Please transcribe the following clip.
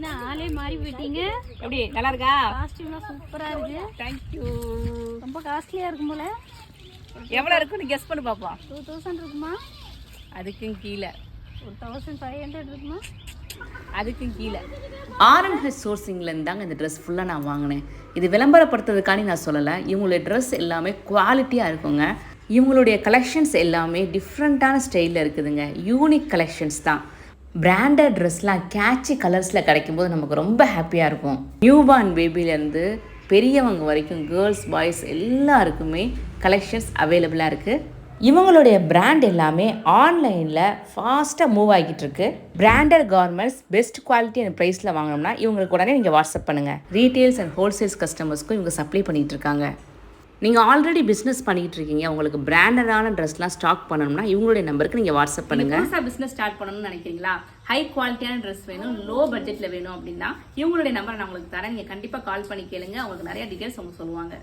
என்ன ஆளே மாறி போயிட்டீங்க எப்படி நல்லா இருக்கா? காஸ்டியூம்லாம் சூப்பராக இருக்கு. தேங்க்யூ ரொம்ப காஸ்ட்லியாக இருக்கும் போல. எவ்வளோ இருக்குன்னு கெஸ் பண்ணி பார்ப்போம் டூ தௌசண்ட் இருக்குமா? அதுக்கும் கீழே. ஒரு தௌசண்ட் ஃபைவ் ஹண்ட்ரட் இருக்குமா? அதுக்கும் கீழே. ஆர்என்ஹெச் சோர்சிங்லேருந்து தாங்க இந்த ட்ரெஸ் ஃபுல்லாக நான் வாங்கினேன். இது விளம்பரப்படுத்துறதுக்காண்டி நான் சொல்லலை. இவங்களுடைய ட்ரெஸ் எல்லாமே குவாலிட்டியாக இருக்குங்க. இவங்களுடைய கலெக்ஷன்ஸ் எல்லாமே டிஃப்ரெண்ட்டான ஸ்டைலில் இருக்குதுங்க. யூனிக் கலெக்ஷன்ஸ் தான். பிராண்டட் ட்ரெஸ்லாம் கேட்சி கலர்ஸில் கிடைக்கும்போது நமக்கு ரொம்ப ஹாப்பியாக இருக்கும். நியூபார்ன் பேபிலேருந்து பெரியவங்க வரைக்கும் கேர்ள்ஸ் பாய்ஸ் எல்லாருக்குமே கலெக்ஷன்ஸ் அவைலபிளாக இருக்குது இவங்களுடைய பிராண்ட் எல்லாமே ஆன்லைனில் ஃபாஸ்ட்டாக மூவ் ஆகிட்டு இருக்கு. Branded garments best quality and ப்ரைஸில் வாங்கினோம்னா இவங்களுக்கு உடனே நீங்கள் வாட்ஸ்அப் பண்ணுங்கள் ரீட்டெயில்ஸ் அண்ட் ஹோல்சேல்ஸ் கஸ்டமர்ஸ்க்கும் இவங்க சப்ளை பண்ணிகிட்டு இருக்காங்க. நீங்கள் ஆல்ரெடி பிஸ்னஸ் பண்ணிட்டு இருக்கீங்க உங்களுக்கு பிராண்டடான ட்ரெஸ்லாம் ஸ்டாக் பண்ணணும்னா இவங்களுடைய நம்பருக்கு நீங்கள் வாட்ஸ்அப் பண்ணுங்கள் புதுசாக பிஸ்னஸ் ஸ்டார்ட் பண்ணணும்னு நினைக்கிறீங்களா? ஹை குவாலிட்டியான ட்ரெஸ் வேணும் லோ பட்ஜெட்டில் வேணும் அப்படின்னா இவங்களுடைய நம்பரை நான் உங்களுக்கு தரேன். நீங்கள் கண்டிப்பாக கால் பண்ணி கேளுங்க. உங்களுக்கு நிறைய டீட்டெயில்ஸ் உங்களுக்கு சொல்லுவாங்க.